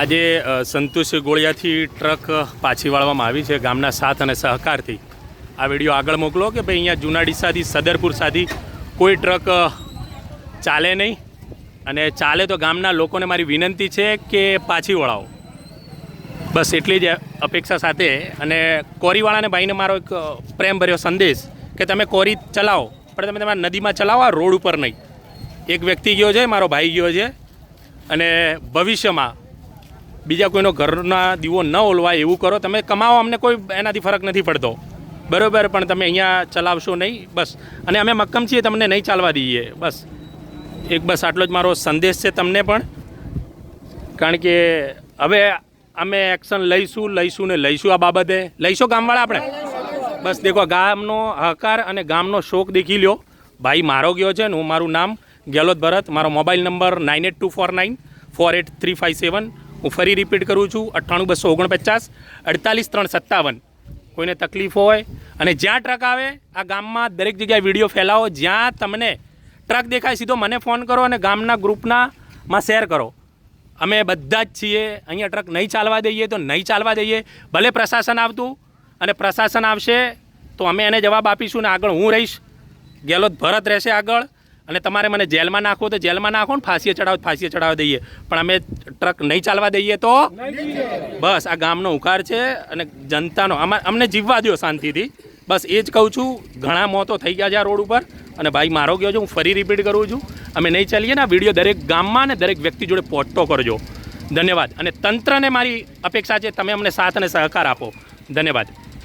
આજે સંતોષ ગોળિયાથી ટ્રક પાછી વાળવામાં આવી છે ગામના સાથ અને સહકારથી. આ વીડિયો આગળ મોકલો કે ભાઈ અહીંયા જૂના ડીસાથી સદરપુર સાથી કોઈ ટ્રક ચાલે નહીં? અને ચાલે તો ગામના લોકોને મારી વિનંતી છે કે પાછી વળાવો. બસ એટલી જ અપેક્ષા સાથે અને કોરીવાળાને ભાઈને મારો એક પ્રેમભર્યો સંદેશ કે તમે કોરી ચલાવો, પણ તમે તમારા નદીમાં ચલાવો રોડ ઉપર નહીં. એક વ્યક્તિ ગયો છે, મારો ભાઈ ગયો છે અને ભવિષ્યમાં બીજા કોઈનો ઘરના દીવો ન ઓલવાય એવું કરો, તમે કમાવો, અમને કોઈ એનાથી ફરક નથી પડતો. બરાબર, પણ તમે અહીંયા ચલાવશો નહીં, બસ. અને અમે મક્કમ છીએ, તમને નહીં ચાલવા દઈએ, બસ. એક બસ આટલો જ મારો સંદેશ છે તમને પણ. કારણ કે હવે અમે એક્શન લઈશું લઈશું ને લઈશું આ બાબતે. લઈશું ગામવાળા આપણે? બસ, દેખો, ગામનો હકાર અને ગામનો શોક દેખી લ્યો. ભાઈ મારો ગયો છે ને હું મારું નામ ગેલોત ભરત. મારો mobile number nine eight two four nine, four eight three five seven. હું ફરી રિપીટ કરું છું. અઠ્ઠાણું બસો ઓગણપચાસ, અડતાલીસ ત્રણ સત્તાવન. કોઈને તકલીફ હોય અને જ્યાં ટ્રક આવે, આ ગામમાં દરેક જગ્યાએ વીડિયો ફેલાવો. જ્યાં તમને ટ્રક દેખાય, સીધો મને ફોન કરો અને ગામના ગ્રુપના માં શેર કરો. અમે બધા જ છીએ. અહીંયા ટ્રક નહીં ચાલવા દઈએ તો નહીં ચાલવા દઈએ. ભલે પ્રશાસન આવતું અને પ્રશાસન આવશે તો અમે એને જવાબ આપીશું ને આગળ હું રહીશ. ગેલોત ભરત રહેશે આગળ. અને તમારે મને જેલમાં નાખવો તો જેલમાં નાખો ને ફાંસીએ ચડાવો ફાંસીએ ચડાવી દઈએ. પણ અમે ટ્રક નહીં ચાલવા દઈએ તો? બસ, આ ગામનો ઉકાર છે અને જનતાનો. અમા- અમને જીવવા દો શાંતિથી. બસ એ જ કહું છું, ઘણા મોતો થઈ ગયા છે આ રોડ ઉપર. અને ભાઈ, મારો ગયો છે, હું ફરી રિપીટ કરું છું. અમે નહીં ચાલીએ ને આ વીડિયો દરેક ગામમાં ને દરેક વ્યક્તિ જોડે પહોંચતો કરજો. ધન્યવાદ. અને તંત્રને મારી અપેક્ષા છે, તમે અમને સાથ અને સહકાર આપો. ધન્યવાદ.